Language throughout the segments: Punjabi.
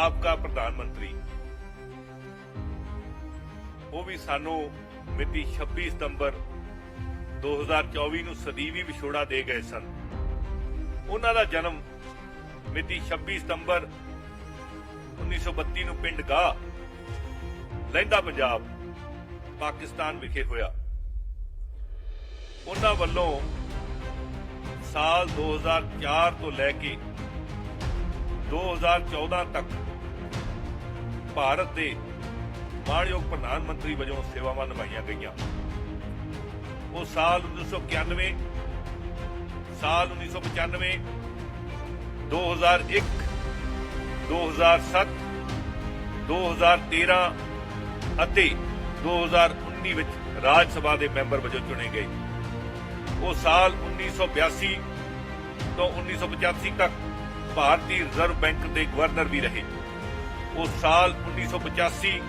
ਸਾਬਕਾ ਪ੍ਰਧਾਨ ਮੰਤਰੀ। ਉਹ ਵੀ ਸਾਨੂੰ ਮਿਤੀ 26 ਸਤੰਬਰ 2024 ਨੂੰ ਸਦੀਵੀ ਵਿਛੋੜਾ ਦੇ ਗਏ ਸਨ। ਉਹਨਾਂ ਦਾ ਜਨਮ ਮਿਤੀ 26 ਸਤੰਬਰ 1932 ਨੂੰ ਪਿੰਡ ਗਾਹ ਲਹਿੰਦਾ ਪੰਜਾਬ, ਪਾਕਿਸਤਾਨ ਵਿਖੇ ਹੋਇਆ। ਉਹਨਾਂ ਵੱਲੋਂ ਸਾਲ 2004 ਤੋਂ ਲੈ ਕੇ 2014 ਤੱਕ ਭਾਰਤ ਦੇ ਮਾਣਯੋਗ ਪ੍ਰਧਾਨ ਮੰਤਰੀ ਵਜੋਂ ਸੇਵਾਵਾਂ ਨਿਭਾਈਆਂ ਗਈਆਂ। ਉਹ ਸਾਲ 1991 ਸਾਲ 1995 2001 2007 2013 ਅਤੇ 2019 ਵਿੱਚ ਰਾਜ ਸਭਾ ਦੇ ਮੈਂਬਰ ਵਜੋਂ ਚੁਣੇ ਗਏ। ਉਹ ਸਾਲ 1982 ਤੋਂ 1985 ਤੱਕ ਭਾਰਤੀ ਰਿਜ਼ਰਵ ਬੈਂਕ ਦੇ ਗਵਰਨਰ ਵੀ ਰਹੇ। ਉਹ ਸਾਲ 1985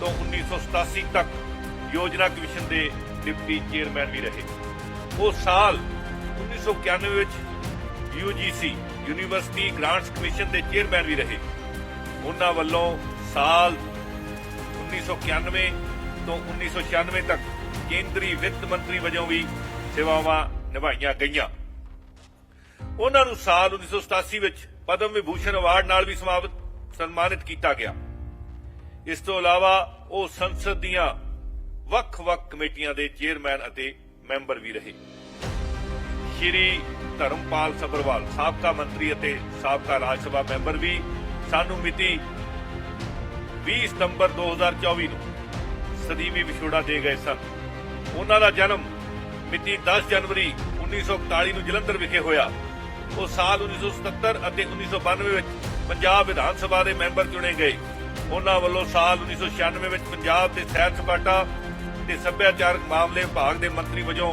ਤੋਂ 1987 ਤੱਕ ਯੋਜਨਾ ਕਮਿਸ਼ਨ ਦੇ ਡਿਪਟੀ ਚੇਅਰਮੈਨ ਵੀ ਰਹੇ। ਉਹ ਸਾਲ 1991 ਵਿੱਚ ਯੂਜੀਸੀ ਯੂਨੀਵਰਸਿਟੀ ਗ੍ਰਾਂਟਸ ਕਮਿਸ਼ਨ ਦੇ ਚੇਅਰਮੈਨ ਵੀ ਰਹੇ। ਉਹਨਾਂ ਵੱਲੋਂ ਸਾਲ 1991 ਤੋਂ 1996 ਤੱਕ ਕੇਂਦਰੀ ਵਿੱਤ ਮੰਤਰੀ ਵਜੋਂ ਵੀ ਸੇਵਾਵਾਂ ਨਿਭਾਈਆਂ ਗਈਆਂ। ਉਹਨਾਂ ਨੂੰ ਸਾਲ 1987 ਵਿੱਚ ਪਦਮ ਵਿਭੂਸ਼ਣ ਅਵਾਰਡ ਨਾਲ ਵੀ ਸਮਾਪਤ ਸਨਮਾਨਿਤ ਕੀਤਾ ਗਿਆ। ਇਸ ਤੋਂ ਇਲਾਵਾ ਉਹ ਸੰਸਦ ਦੀਆਂ ਵੱਖ-ਵੱਖ ਕਮੇਟੀਆਂ ਦੇ ਚੇਅਰਮੈਨ ਅਤੇ ਮੈਂਬਰ ਵੀ ਰਹੇ। ਸ਼੍ਰੀ ਧਰਮਪਾਲ ਸਬਰਵਾਲ ਸਾਬਕਾ ਮੰਤਰੀ ਅਤੇ ਸਾਬਕਾ ਰਾਜ ਸਭਾ ਮੈਂਬਰ ਵੀ ਸਾਨੂੰ ਮਿਤੀ 20 ਸਤੰਬਰ 2024 ਨੂੰ ਸਦੀਵੀ ਵਿਛੋੜਾ ਦੇ ਗਏ ਸਨ। ਉਹਨਾਂ ਦਾ ਜਨਮ ਮਿਤੀ 10 ਜਨਵਰੀ 1941 ਨੂੰ ਜਲੰਧਰ ਵਿਖੇ ਹੋਇਆ। ਉਹ ਸਾਲ 1977 ਅਤੇ 1992 ਵਿੱਚ ਪੰਜਾਬ ਵਿਧਾਨ ਸਭਾ ਦੇ ਮੈਂਬਰ ਚੁਣੇ ਗਏ। ਉਹਨਾਂ ਵੱਲੋਂ ਸਾਲ 1996 ਵਿੱਚ ਪੰਜਾਬ ਦੇ ਸੈਰ ਸਪਾਟਾ ਤੇ ਸੱਭਿਆਚਾਰਕ ਮਾਮਲੇ ਵਿਭਾਗ ਦੇ ਮੰਤਰੀ ਵਜੋਂ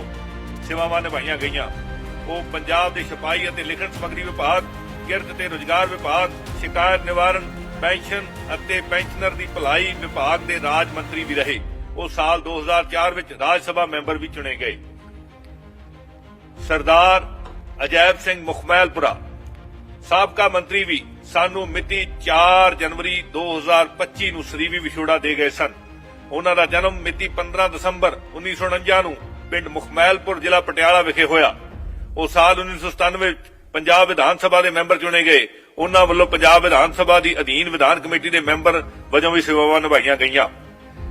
ਸੇਵਾਵਾਂ ਨਿਭਾਈਆਂ ਗਈਆਂ। ਉਹ ਪੰਜਾਬ ਦੇ ਛਪਾਈ ਅਤੇ ਲਿਖਣ ਸਮੱਗਰੀ ਵਿਭਾਗ, ਕਿਰਤ ਤੇ ਰੁਜ਼ਗਾਰ ਵਿਭਾਗ, ਸ਼ਿਕਾਇਤ ਨਿਵਾਰਨ, ਪੈਨਸ਼ਨ ਅਤੇ ਪੈਨਸ਼ਨਰ ਦੀ ਭਲਾਈ ਵਿਭਾਗ ਦੇ ਰਾਜ ਮੰਤਰੀ ਵੀ ਰਹੇ। ਉਹ ਸਾਲ 2004 ਵਿੱਚ ਰਾਜ ਸਭਾ ਮੈਂਬਰ ਵੀ ਚੁਣੇ ਗਏ। ਸਰਦਾਰ ਅਜੈਬ ਸਿੰਘ ਮੁਖਮੈਲਪੁਰਾ, ਸਾਬਕਾ ਮੰਤਰੀ ਵੀ ਸਾਨੂੰ ਮਿਤੀ 4 ਜਨਵਰੀ 2025 ਨੂੰ ਸਰੀਵੀ ਵਿਛੋੜਾ ਦੇ ਗਏ ਸਨ। ਉਹਨਾਂ ਦਾ ਜਨਮ ਮਿਤੀ 15 ਦਸੰਬਰ 1949 ਨੂੰ ਪਿੰਡ ਮੁਖਮੈਲਪੁਰ ਜ਼ਿਲ੍ਹਾ ਪਟਿਆਲਾ ਵਿਖੇ ਹੋਇਆ। ਉਹ ਸਾਲ 1997 ਵਿੱਚ ਪੰਜਾਬ ਵਿਧਾਨ ਸਭਾ ਦੇ ਮੈਂਬਰ ਚੁਣੇ ਗਏ। ਉਹਨਾਂ ਵੱਲੋਂ ਪੰਜਾਬ ਵਿਧਾਨ ਸਭਾ ਦੀ ਅਧੀਨ ਵਿਧਾਨ ਕਮੇਟੀ ਦੇ ਮੈਂਬਰ ਵਜੋਂ ਵੀ ਸੇਵਾਵਾਂ ਨਿਭਾਈਆਂ ਗਈਆਂ।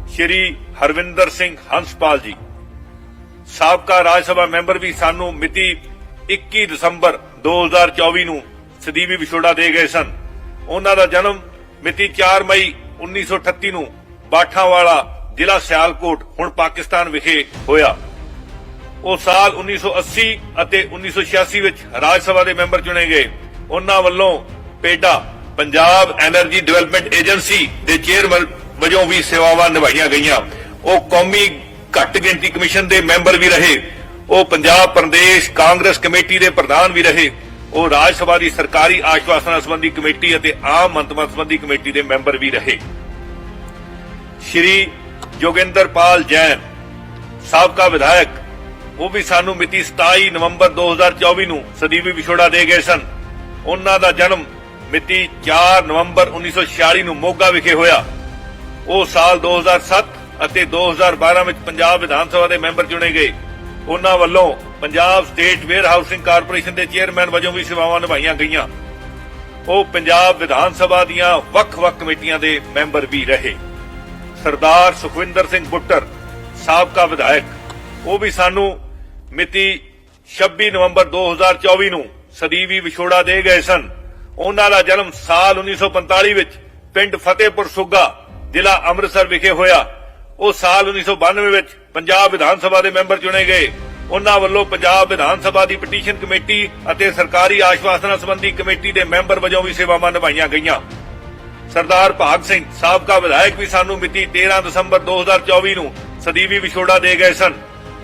ਸ਼੍ਰੀ ਹਰਵਿੰਦਰ ਸਿੰਘ ਹੰਸਪਾਲ ਜੀ। ਸਾਬਕਾ ਰਾਜ ਸਭਾ ਮੈਂਬਰ ਵੀ ਸਾਨੂੰ ਮਿਤੀ 21 ਦਸੰਬਰ 2024 ਨੂੰ ਸਦੀਵੀ ਵਿਛੋੜਾ ਦੇ ਗਏ ਸਨ। ਉਹਨਾਂ ਦਾ ਜਨਮ ਮਿਤੀ 4 ਮਈ 1938 ਨੂੰ ਬਾਠਾਵਾਲਾ ਜ਼ਿਲ੍ਹਾ ਸਿਆਲਕੋਟ, ਹੁਣ ਪਾਕਿਸਤਾਨ ਵਿਖੇ ਹੋਇਆ। ਉਹ ਸਾਲ 1980 ਅਤੇ 1986 ਵਿੱਚ ਰਾਜ ਸਭਾ ਦੇ ਮੈਂਬਰ ਚੁਣੇ ਗਏ। ਉਹਨਾਂ ਵੱਲੋਂ PEDA, Punjab energy development agency ਦੇ ਚੇਅਰਮੈਨ ਵਜੋਂ ਵੀ ਸੇਵਾਵਾਂ ਨਿਭਾਈਆਂ ਗਈਆਂ। ਉਹ ਕੌਮੀ ਘੱਟ ਗਿਣਤੀ ਕਮਿਸ਼ਨ ਦੇ ਮੈਂਬਰ ਵੀ ਰਹੇ। ਉਹ ਪੰਜਾਬ, ਪ੍ਰਦੇਸ਼, ਕਾਂਗਰਸ ਕਮੇਟੀ ਦੇ ਪ੍ਰਧਾਨ ਵੀ ਰਹੇ। ਉਹ ਰਾਜ ਸਭਾ ਦੀ ਸਰਕਾਰੀ ਆਸ਼ਵਾਸਨਾਂ ਸੰਬੰਧੀ ਕਮੇਟੀ ਅਤੇ ਆਮ ਮੰਤਵਾਂ ਸੰਬੰਧੀ ਕਮੇਟੀ ਦੇ ਮੈਂਬਰ ਵੀ ਰਹੇ। ਸ਼੍ਰੀ ਜੋਗਿੰਦਰਪਾਲ ਜੈਨ, ਸਾਬਕਾ ਵਿਧਾਇਕ, ਉਹ ਵੀ ਸਾਨੂੰ ਮਿਤੀ 27 ਨਵੰਬਰ 2024 ਨੂੰ ਸਦੀਵੀ ਵਿਛੋੜਾ ਦੇ ਗਏ ਸਨ। ਉਹਨਾਂ ਦਾ ਜਨਮ ਮਿਤੀ 4 ਨਵੰਬਰ 1946 ਨੂੰ ਮੋਗਾ ਵਿਖੇ ਹੋਇਆ। ਉਹ ਸਾਲ 2007 ਅਤੇ 2012 ਵਿੱਚ ਪੰਜਾਬ ਵਿਧਾਨ ਸਭਾ ਦੇ ਮੈਂਬਰ ਚੁਣੇ ਗਏ। ਉਹਨਾਂ ਵੱਲੋਂ Punjab state warehousing corporation ਦੇ ਚੇਅਰਮੈਨ ਵਜੋਂ ਵੀ ਸੇਵਾਵਾਂ ਨਿਭਾਈਆਂ ਗਈਆਂ। ਉਹ ਪੰਜਾਬ ਵਿਧਾਨ ਸਭਾ ਦੀਆਂ ਵੱਖ-ਵੱਖ ਕਮੇਟੀਆਂ ਦੇ ਮੈਂਬਰ ਵੀ ਰਹੇ। ਸਰਦਾਰ ਸੁਖਵਿੰਦਰ ਸਿੰਘ ਬੁੱਟਰ, ਸਾਬਕਾ ਵਿਧਾਇਕ, ਉਹ ਵੀ ਸਾਨੂੰ ਮਿਤੀ 26 ਨਵੰਬਰ 2024 ਨੂੰ ਸਦੀਵੀ ਵਿਛੋੜਾ ਦੇ ਗਏ ਸਨ। ਉਹਨਾਂ ਦਾ ਜਨਮ ਸਾਲ 1945 ਵਿੱਚ ਪਿੰਡ ਫਤਿਹਪੁਰ ਸੁੱਗਾ, ਜ਼ਿਲ੍ਹਾ ਅੰਮ੍ਰਿਤਸਰ ਵਿਖੇ ਹੋਇਆ। ਉਹ ਸਾਲ 1992 ਵਿੱਚ ਪੰਜਾਬ ਵਿਧਾਨ ਸਭਾ ਦੇ ਮੈਂਬਰ ਚੁਣੇ ਗਏ। ਉਹਨਾਂ ਵੱਲੋਂ ਪੰਜਾਬ ਵਿਧਾਨ ਸਭਾ ਦੀ ਪਟੀਸ਼ਨ ਕਮੇਟੀ ਅਤੇ ਸਰਕਾਰੀ ਆਸ਼ਵਾਸਨਾਂ ਸੰਬੰਧੀ ਕਮੇਟੀ ਦੇ ਮੈਂਬਰ ਵਜੋਂ ਵੀ ਸੇਵਾਵਾਂ ਨਿਭਾਈਆਂ ਗਈਆਂ। ਸਰਦਾਰ ਭਾਗ ਸਿੰਘ, ਸਾਬਕਾ ਵਿਧਾਇਕ ਵੀ ਸਾਨੂੰ ਮਿਤੀ 13 ਦਸੰਬਰ 2024 ਨੂੰ ਸਦੀਵੀ ਵਿਛੋੜਾ ਦੇ ਗਏ ਸਨ।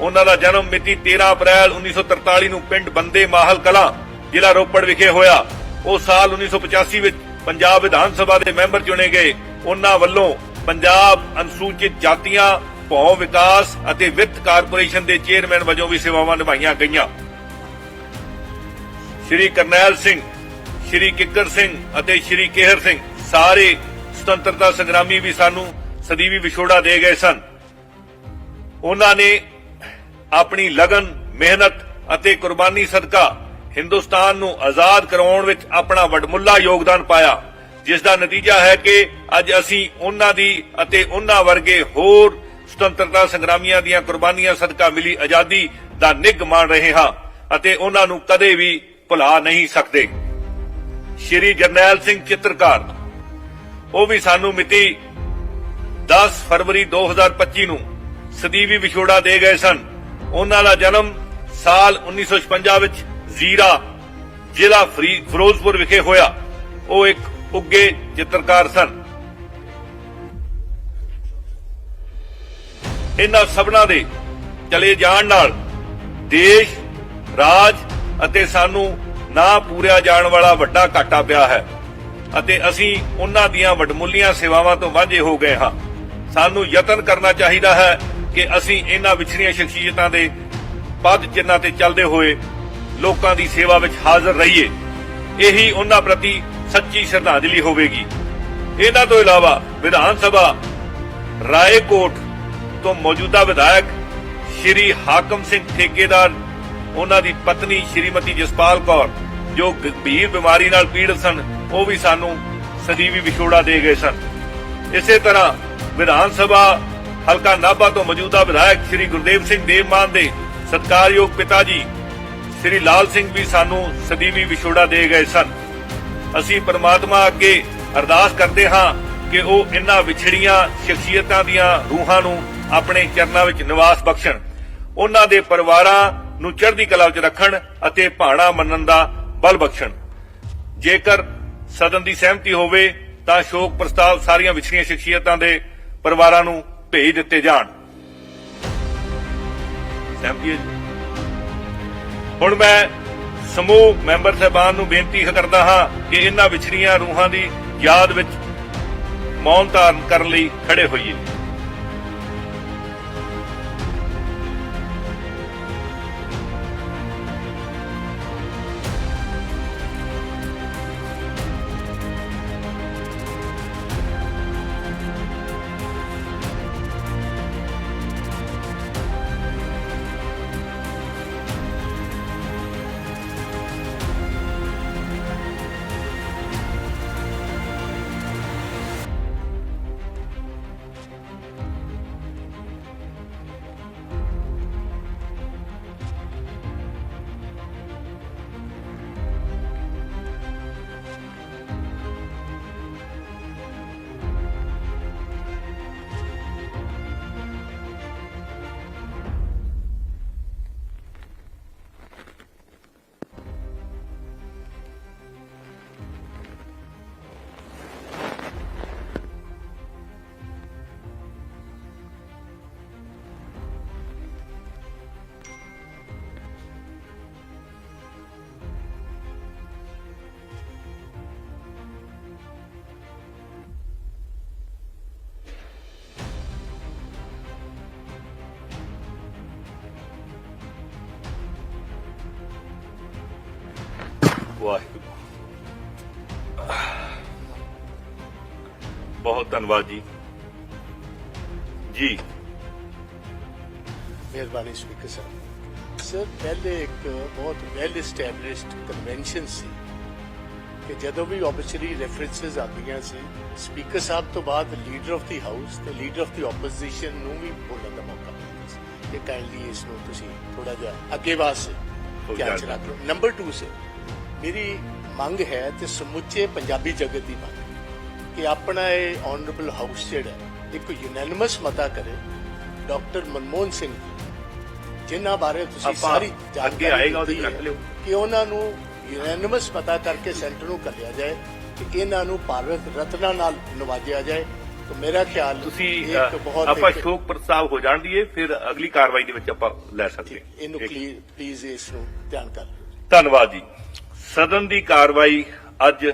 ਉਹਨਾਂ ਦਾ ਜਨਮ ਮਿਤੀ 13 ਅਪ੍ਰੈਲ 1943 ਨੂੰ ਪਿੰਡ ਬੰਦੇ ਮਾਹਲ ਕਲਾਂ, ਜ਼ਿਲ੍ਹਾ ਰੋਪੜ ਵਿਖੇ ਹੋਇਆ। ਉਹ ਸਾਲ 1985 ਵਿੱਚ ਪੰਜਾਬ ਵਿਧਾਨ ਸਭਾ ਦੇ ਮੈਂਬਰ ਚੁਣੇ ਗਏ। ਉਹਨਾਂ ਵੱਲੋਂ ਪੰਜਾਬ ਅਨੁਸੂਚਿਤ ਜਾਤੀਆਂ, ਭੌ ਵਿਕਾਸ ਅਤੇ ਵਿੱਤ ਕਾਰਪੋਰੇਸ਼ਨ ਦੇ ਚੇਅਰਮੈਨ ਵਜੋਂ ਵੀ ਸੇਵਾਵਾਂ ਨਿਭਾਈਆਂ ਗਈਆਂ। ਸ਼੍ਰੀ ਕਰਨੈਲ ਸਿੰਘ, ਸ਼੍ਰੀ ਕਿੱਕਰ ਸਿੰਘ ਅਤੇ ਸ਼੍ਰੀ ਕੇਹਰ ਸਿੰਘ ਸਾਰੇ ਸੁਤੰਤਰਤਾ ਸੰਗਰਾਮੀ ਵੀ ਸਾਨੂੰ ਸਦੀਵੀ ਵਿਛੋੜਾ ਦੇ ਗਏ ਸਨ। ਉਹਨਾਂ ਨੇ ਆਪਣੀ ਲਗਨ, ਮਿਹਨਤ ਅਤੇ ਕੁਰਬਾਨੀ ਸਦਕਾ ਹਿੰਦੁਸਤਾਨ ਨੂੰ ਆਜ਼ਾਦ ਕਰਾਉਣ ਵਿੱਚ ਆਪਣਾ ਵਡਮੁੱਲਾ ਯੋਗਦਾਨ ਪਾਇਆ। ਜਿਸ ਦਾ ਨਤੀਜਾ ਹੈ ਕਿ ਅੱਜ ਅਸੀਂ ਉਹਨਾਂ ਦੀ ਅਤੇ ਉਹਨਾਂ ਵਰਗੇ ਹੋਰ ਸੁਤੰਤਰਤਾ ਸੰਗਰਾਮੀਆਂ ਦੀਆਂ ਕੁਰਬਾਨੀਆਂ ਸਦਕਾ ਮਿਲੀ ਆਜ਼ਾਦੀ ਦਾ ਨਿੱਘ ਮਾਣ ਰਹੇ ਹਾਂ ਅਤੇ ਉਹਨਾਂ ਨੂੰ ਕਦੇ ਵੀ ਭੁਲਾ ਨਹੀਂ ਸਕਦੇ। ਸ਼੍ਰੀ ਜਰਨੈਲ ਸਿੰਘ ਚਿੱਤਰਕਾਰ, ਉਹ ਵੀ ਸਾਨੂੰ ਮਿਤੀ 10 ਫਰਵਰੀ 2025 ਨੂੰ ਸਦੀਵੀ ਵਿਛੋੜਾ ਦੇ ਗਏ ਸਨ। ਉਹਨਾਂ ਦਾ ਜਨਮ ਸਾਲ 1956 ਵਿੱਚ ਜ਼ੀਰਾ ਜ਼ਿਲ੍ਹਾ ਫਿਰੋਜ਼ਪੁਰ ਵਿਖੇ ਹੋਇਆ। ਉਹ ਇੱਕ ਉੱਗੇ ਚਿੱਤਰਕਾਰ ਸਨ। ਇਹਨਾਂ ਸਭਨਾਂ ਦੇ ਚਲੇ ਜਾਣ ਨਾਲ ਦੇਸ਼, ਰਾਜ ਅਤੇ ਸਾਨੂੰ ਨਾ ਪੂਰਿਆ ਜਾਣ ਵਾਲਾ ਵੱਡਾ ਘਾਟਾ ਪਿਆ ਹੈ ਅਤੇ ਅਸੀਂ ਉਹਨਾਂ ਦੀਆਂ ਵਡਮੁੱਲੀਆਂ ਸੇਵਾਵਾਂ ਤੋਂ ਵਾਂਝੇ ਹੋ ਗਏ ਹਾਂ। ਸਾਨੂੰ ਯਤਨ ਕਰਨਾ ਚਾਹੀਦਾ ਹੈ ਕਿ ਅਸੀਂ ਇਹਨਾਂ ਵਿਛੜੀਆਂ ਸ਼ਖਸੀਅਤਾਂ ਦੇ ਪਦ ਚਿੰਨ੍ਹਾਂ ਤੇ ਚੱਲਦੇ ਹੋਏ ਲੋਕਾਂ ਦੀ ਸੇਵਾ ਵਿੱਚ ਹਾਜ਼ਰ ਰਹੀਏ। ਇਹੀ ਉਹਨਾਂ ਪ੍ਰਤੀ ਸੱਚੀ ਸ਼ਰਧਾਂਜਲੀ ਹੋਵੇਗੀ। ਇਹਨਾਂ ਤੋਂ ਇਲਾਵਾ ਵਿਧਾਨ ਸਭਾ, ਰਾਏਕੋਟ ਤੋਂ ਮੌਜੂਦਾ ਵਿਧਾਇਕ ਸ਼੍ਰੀ ਹਾਕਮ ਸਿੰਘ ਠੇਕੇਦਾਰ, ਉਹਨਾਂ ਦੀ ਪਤਨੀ ਸ਼੍ਰੀਮਤੀ ਜਸਪਾਲ ਕੌਰ, ਜੋ ਗੰਭੀਰ ਬਿਮਾਰੀ ਨਾਲ ਪੀੜਤ ਸਨ, ਉਹ ਵੀ ਸਾਨੂੰ ਸਦੀਵੀ ਵਿਛੋੜਾ ਦੇ ਗਏ ਸਨ। ਇਸੇ ਤਰ੍ਹਾਂ ਵਿਧਾਨ ਸਭਾ, ਹਲਕਾ ਨਾਭਾ ਤੋਂ ਮੌਜੂਦਾ ਵਿਧਾਇਕ ਸ਼੍ਰੀ ਗੁਰਦੇਵ ਸਿੰਘ ਦੇਵਮਾਨ ਦੇ ਸਤਕਾਰਯੋਗ ਪਿਤਾ ਜੀ, ਸ਼੍ਰੀ ਲਾਲ ਸਿੰਘ ਵੀ ਸਾਨੂੰ ਸਦੀਵੀ ਵਿਛੋੜਾ ਦੇ ਗਏ ਸਨ। ਅਸੀਂ ਪਰਮਾਤਮਾ ਅੱਗੇ ਅਰਦਾਸ ਕਰਦੇ ਹਾਂ ਕਿ ਉਹ ਇਨ੍ਹਾਂ ਵਿਛੜੀਆਂ ਸ਼ਖਸੀਅਤਾਂ ਦੀਆਂ ਰੂਹਾਂ ਨੂੰ ਆਪਣੇ ਚਰਨਾਂ ਵਿੱਚ ਨਿਵਾਸ ਬਖਸ਼ਣ। ਉਹਨਾਂ ਦੇ ਪਰਿਵਾਰਾਂ ਨੂੰ ਚੜ੍ਹਦੀ ਕਲਾ ਵਿੱਚ ਰੱਖਣ ਅਤੇ ਭਾਣਾ ਮੰਨਣ ਦਾ ਬਲ ਬਖਸ਼ਣ। ਜੇਕਰ ਸਦਨ ਦੀ ਸਹਿਮਤੀ ਹੋਵੇ, ਤਾਂ ਸ਼ੋਕ ਪ੍ਰਸਤਾਵ ਸਾਰੀਆਂ ਵਿਛੜੀਆਂ ਸ਼ਖਸੀਅਤਾਂ ਦੇ ਪਰਿਵਾਰਾਂ ਨੂੰ ਭੇਜ ਦਿੱਤੇ ਜਾਣ। ਸਹਿਮਤੀ ਹੁਣ ਮੈਂ ਸਮੂਹ ਮੈਂਬਰ ਸਹਿਬਾਨ ਨੂੰ ਬੇਨਤੀ ਕਰਦਾ ਹਾਂ ਕਿ ਇਹਨਾਂ ਵਿਛੜੀਆਂ ਰੂਹਾਂ ਦੀ ਯਾਦ ਵਿੱਚ ਮੌਨ ਧਾਰਨ ਕਰਨ ਲਈ ਖੜੇ ਹੋਈਏ। ਵਾਹਿਗੁਰੂ ਬਹੁਤ ਧੰਨਵਾਦ ਜੀ ਜੀ ਮਿਹਰਬਾਨੀ ਸਪੀਕਰ ਸਾਹਿਬ ਸਰ ਪਹਿਲੇ ਇੱਕ ਬਹੁਤ ਵੈਲ ਐਸਟੈਬਲਿਸ਼ਡ ਕਨਵੈਨਸ਼ਨ ਸੀ ਕਿ ਜਦੋਂ ਵੀ ਆਬਿਚਰੀ ਰੈਫਰੈਂਸਸ ਆਉਂਦੀਆਂ ਸੀ ਸਪੀਕਰ ਸਾਹਿਬ ਤੋਂ ਬਾਅਦ ਲੀਡਰ ਆਫ ਦੀ ਹਾਊਸ ਤੇ ਲੀਡਰ ਆਫ ਦੀ ਆਪੋਜੀਸ਼ਨ ਨੂੰ ਵੀ ਬੋਲਣ ਦਾ ਮੌਕਾ ਮਿਲਦਾ ਸੀ ਇਹ ਕਾਈਂਡਲੀ ਇਸ ਨੂੰ ਤੁਸੀਂ ਥੋੜਾ ਜਿਹਾ ਅੱਗੇ ਵਾਸਤੇ ਹੋ ਧਿਆਨ ਚ ਜਾਣਾ। ਰੱਖ ਲਓ ਨੰਬਰ 2 ਸਰ ਮੇਰੀ ਮੰਗ ਹੈ ਤੇ ਸਮੁੱਚੇ ਪੰਜਾਬੀ ਜਗਤ ਦੀ ਮੰਗ ਹੈ ਕਿ ਆਪਣਾ ਇਹ ਆਨਰੇਬਲ ਹਾਊਸ ਜਿਹੜਾ ਇੱਕ ਯੂਨੈਨਿਮਸ ਮਤਾ ਕਰੇ ਡਾਕਟਰ ਮਨਮੋਹਨ ਸਿੰਘ ਜਿਨ੍ਹਾਂ ਬਾਰੇ ਤੁਸੀਂ ਸਾਰੀ ਜਾਣਕਾਰੀ ਆਏਗਾ, ਉਹਦੇ ਰੱਖ ਲਿਓ। ਕਿ ਉਹਨਾਂ ਨੂੰ ਯੂਨੈਨਿਮਸ ਪਤਾ ਕਰਕੇ ਸੈਂਟਰ ਨੂੰ ਕੱਲਿਆ ਜਾਏ ਕਿ ਇਹਨਾਂ ਨੂੰ ਭਾਰਤ ਰਤਨਾ ਨਾਲ ਨਵਾਜਿਆ ਜਾਏ ਤਾਂ ਮੇਰਾ ਖਿਆਲ ਤੁਸੀਂ ਆਪਾਂ ਸ਼ੋਕ ਪ੍ਰਸਤਾਵ ਹੋ ਜਾਣ ਦੀਏ ਫਿਰ ਅਗਲੀ ਕਾਰਵਾਈ ਦੇ ਵਿੱਚ ਆਪਾਂ ਲੈ ਸਕਦੇ ਹਾਂ। ਇਹਨੂੰ ਪਲੀਜ਼ ਇਸ ਨੂੰ ਧਿਆਨ ਕਰ ਧੰਨਵਾਦ ਜੀ ਸਦਨ ਦੀ ਕਾਰਵਾਈ ਅੱਜ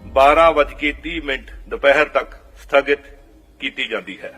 12:30 ਮਿੰਟ ਦੁਪਹਿਰ ਤੱਕ ਸਥਗਿਤ ਕੀਤੀ ਜਾਂਦੀ ਹੈ।